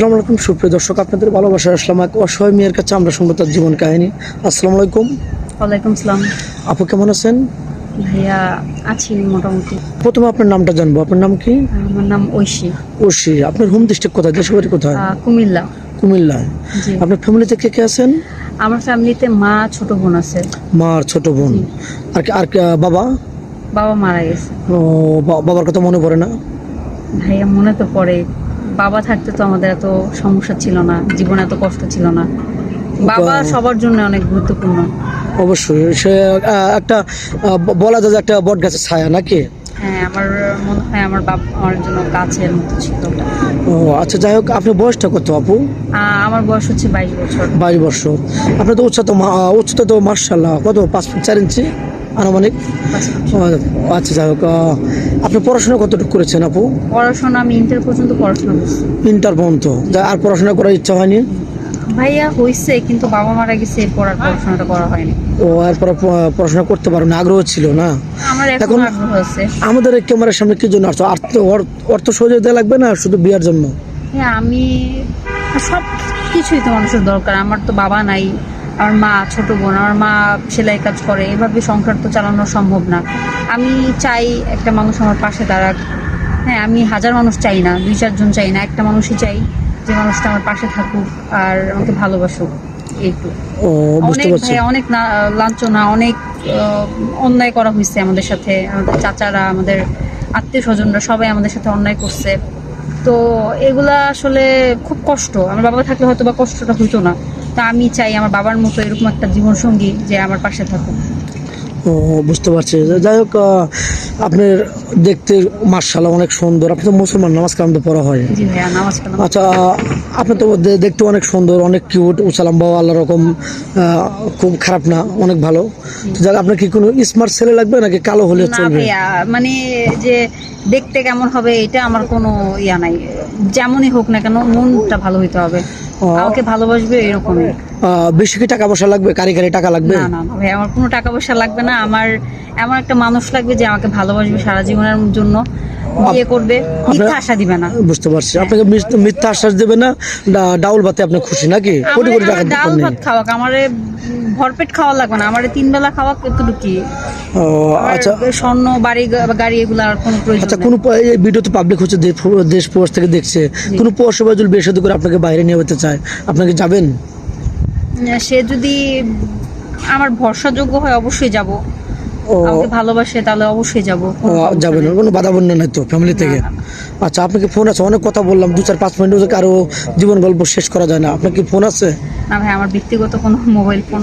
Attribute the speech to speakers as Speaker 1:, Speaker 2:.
Speaker 1: আসসালামু আলাইকুম। সুপ্রিয় দর্শক আপনাদের ভালোবাসা আসলাম এক অসহায় মেয়ের কাছে। আমরা শুনব তার জীবন কাহিনী। আসসালামু আলাইকুম।
Speaker 2: ওয়ালাইকুম সালাম।
Speaker 1: আপু কেমন আছেন?
Speaker 2: ভাইয়া আছি মোটামুটি।
Speaker 1: প্রথমে আপনার নামটা জানব। আপনার নাম কি?
Speaker 2: আমার নাম ঐশী।
Speaker 1: ওশি আপনার হোম ডিস্ট্রিক্ট কোথায়? দেশের বাড়ি কোথায়?
Speaker 2: আহ, কুমিল্লা।
Speaker 1: আপনার ফ্যামিলিতে কে কে আছেন?
Speaker 2: আমার ফ্যামিলিতে মা ছোট বোন আছে।
Speaker 1: মা আর ছোট বোন। আর কি- আর বাবা?
Speaker 2: বাবা মারা গেছে।
Speaker 1: ও, বাবার কথা মনে পড়ে না?
Speaker 2: ভাইয়া মনে তো পড়ে। বাবা থাকতে তো আমাদের এত সমস্যা ছিল না জীবনে এত কষ্ট ছিল না। বাবা সবার জন্য অনেক গুরুত্বপূর্ণ।
Speaker 1: অবশ্যই সে একটা বলা যায় একটা বট গাছের ছায়া নাকি?
Speaker 2: হ্যাঁ আমার মনে হয় আমার বাবা আমার জন্য গাছের মতো ছিল
Speaker 1: ও আচ্ছা যাই হোক আপনার বয়সটা কত আপু?
Speaker 2: আমার বয়স হচ্ছে বাইশ বছর।
Speaker 1: বাইশ বর্ষ আপনার তো উচ্চতা উচ্চতা তো মার্শাল্লাহ কত পাঁচ ফুট চার ইঞ্চি? আনুমানিক? আচ্ছা যাই হোক আপনি পড়াশোনা কতটুকু করেছেন আপু?
Speaker 2: পড়াশোনা আমি ইন্টার পর্যন্ত পড়াশোনা করছি।
Speaker 1: ইন্টার পর্যন্ত? আর পড়াশোনা করার ইচ্ছা হয়নি?
Speaker 2: ভাইয়া হয়েছে কিন্তু বাবা মারা গেছে এরপর আর পড়াশোনাটা করা হয়নি।
Speaker 1: ও এরপর পড়াশোনা করতে পারো না আগ্রহ ছিল না?
Speaker 2: আমার এখন
Speaker 1: এখন-
Speaker 2: আগ্রহ আছে।
Speaker 1: আমাদের ক্যামেরার সামনে কি জন্য আসছো? অর্থ অর- অর্থ সহযোগিতা লাগবে না শুধু বিয়ার জন্য?
Speaker 2: হ্যাঁ আমি সব কিছুই তো মানুষের দরকার আমার তো বাবা নাই। আমার মা ছোট বোন আমার মা সেলাই কাজ করে এভাবে সংসার তো চালানো সম্ভব না। আমি চাই একটা মানুষ আমার পাশে দাঁড়াক। হ্যাঁ আমি হাজার মানুষ চাই না দুই চারজন চাই না একটা মানুষই চাই যে মানুষটা আমার পাশে থাকুক আর আমাকে ভালোবাসুক এইটু অনেক অনেক লাঞ্ছনা অনেক অন্যায় করা হয়েছে আমাদের সাথে আমাদের চাচারা আমাদের আত্মীয় স্বজনরা সবাই আমাদের সাথে অন্যায় করছে। তো এগুলা আসলে খুব কষ্ট। আমার বাবা থাকলে হয়তো বা কষ্টটা হইতো না। তা আমি চাই আমার বাবার মতো এরকম একটা জীবনসঙ্গী যে আমার পাশে থাকুক।
Speaker 1: বুঝতে পারছি। যাই হোক আপনার দেখতে মার্শাল্লাহ অনেক সুন্দর। আপনি তো মুসলমান নামাজ কালাম তো পড়া হয়। আচ্ছা আপনি তো দেখতে অনেক সুন্দর অনেক কিউট উসালাম বাবা আল্লাহ রকম খুব খারাপ না অনেক ভালো। তো যাক আপনার কি কোনো স্মার্ট ছেলে লাগবে নাকি কালো হলে চলবে?
Speaker 2: মানে যে দেখতে কেমন হবে এটা আমার কোনো ইয়া নাই। যেমনই হোক না কেন মনটা ভালো হইতে হবে। আমাকে ভালোবাসবে এরকমই।
Speaker 1: বেশি কি টাকা পয়সা লাগবে? কারি কারি টাকা লাগবে?
Speaker 2: না না ভাই আমার কোনো টাকা পয়সা লাগবে না। আমার এমন একটা মানুষ লাগবে যে আমাকে ভালোবাসবে সারা জীবনের জন্য বিয়ে করবে মিথ্যা আশা দিবে না।
Speaker 1: বুঝতে পারছি। আপনাকে মিথ- মিথ্যা আশ্বাস দেবে না? ডাউল ভাতে আপনি খুশি নাকি? কোটি কোটি টাকা নেই
Speaker 2: ভাত খাওয়াক আমারে ভরপেট খাওয়া লাগবে না। আমারে তিন বেলা খাওয়াক এতটুকু
Speaker 1: ও আচ্ছা।
Speaker 2: স্বর্ণ বাড়ি গাড়ি এগুলো আর কোনো প্রয়োজন
Speaker 1: আচ্ছা কোনো এই ভিডিও তো পাবলিক হচ্ছে দেশ প্রবাস থেকে দেখছে। কোনো পৌরসভা যদি বিয়ে করে আপনাকে বাইরে নিয়ে যেতে চায়। আপনাকে যাবেন?
Speaker 2: সে যদি আমার ভরসাযোগ্য হয় অবশ্যই যাব। আমাকে ভালোবাসে তাহলে অবশ্যই যাব।
Speaker 1: যাবেন কোনো বাধা বন্য নাই তো ফ্যামিলি থেকে? আচ্ছা আপনাকে ফোন আছে অনেক কথা বললাম দু চার পাঁচ মিনিট আরও জীবন গল্প শেষ করা যায় না। আপনার কি ফোন আছে?
Speaker 2: না ভাই আমার ব্যক্তিগত কোনো মোবাইল ফোন